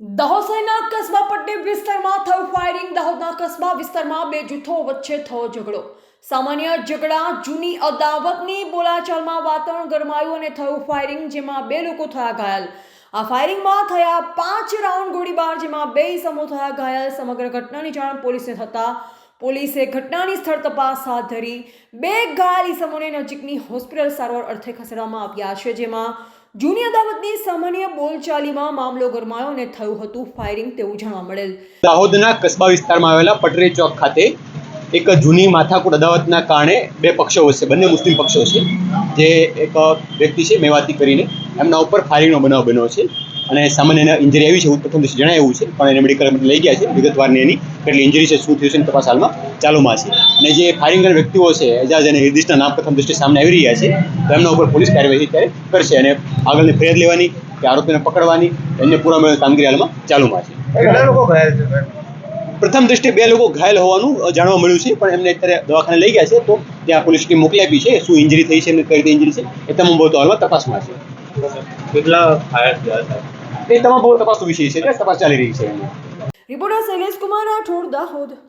શહેરના કસ્બા પટ્ટી વિસ્તારમાં થયું ફાયરિંગ દાહોદના કસ્બા વિસ્તારમાં બે જૂથો વચ્ચે થયો ઝઘડો. સામાન્ય ઝઘડા, જૂની અદાવતની બોલાચાલમાં વાતાવરણ ગરમાયું અને થયું ફાયરિંગ જેમાં બે લોકો થયા ઘાયલ. આ ફાયરિંગમાં થયા પાંચ રાઉન્ડ ગોળીબાર, જેમાં બે સમૂહ થયા ઘાયલ. સમગ્ર ઘટનાની જાણ પોલીસને થતાં પોલીસે ઘટનાની સ્થળ તપાસ હાથ ધરી બે ઘાયલ ઇસમોને નજીકની હોસ્પિટલ સારવાર અર્થે ખસેડવામાં આવ્યા છે, જેમાં જૂની અદાવતની સામાન્ય બોલચાલીમાં મામલો ગરમાયો અને થયું હતું ફાયરિંગ તેવું જાણવા મળેલ. દાહોદના કસ્બા વિસ્તારમાં આવેલા પટરી ચોક ખાતે એક જૂની માથાકૂટ અદાવતના કારણે બે પક્ષો છે બંને મુસ્લિમ પક્ષો છે. જે એક વ્યક્તિ છે, મેવાતી કરીને, એમના ઉપર ફાયરિંગનો બનાવ બન્યો છે. અને સામાન્ય એને ઇન્જરી આવી છે એવું પ્રથમ દિવસે જણાવ્યું છે. પણ એને મેડિકલ લઈ ગયા છે. વિગતવારની એની. કેટલી ઇન્જરી છે શું થયું છે એની તપાસ હાલમાં ચાલુમાં છે. અને જે ફાયરિંગ કરનાર વ્યક્તિઓ છે એજાજ અને હિર્દિશના નામ પ્રથમ દ્રષ્ટિએ સામે આવી રહ્યા છે તો એમના ઉપર પોલીસ કાર્યવાહી અત્યારે કરશે અને આગળની ફરિયાદ લેવાની કે આરોપીને પકડવાની એમને પૂરા કામગીરી હાલમાં ચાલુમાં છે. કેટલા લોકો ઘાયલ છે? પ્રથમ દ્રષ્ટિએ બે લોકો ઘાયલ હોવાનું જાણવા મળ્યું છે પણ એમને અત્યારે દવાખાને લઈ ગયા છે તો ત્યાં પોલીસ ટીમ મોકલી આપી છે શું ઇન્જરી થઈ છે એમને કઈ રીતે ઇન્જરી છે એ તમામ બાબતો હાલમાં તપાસમાં છે. કેટલા ફાયર થયા સાહેબ? એ તમામ તપાસનો વિષય છે તપાસ ચાલી રહી છે. રિપોર્ટર શૈલેષ કુમાર રાઠોડ દાહોદ.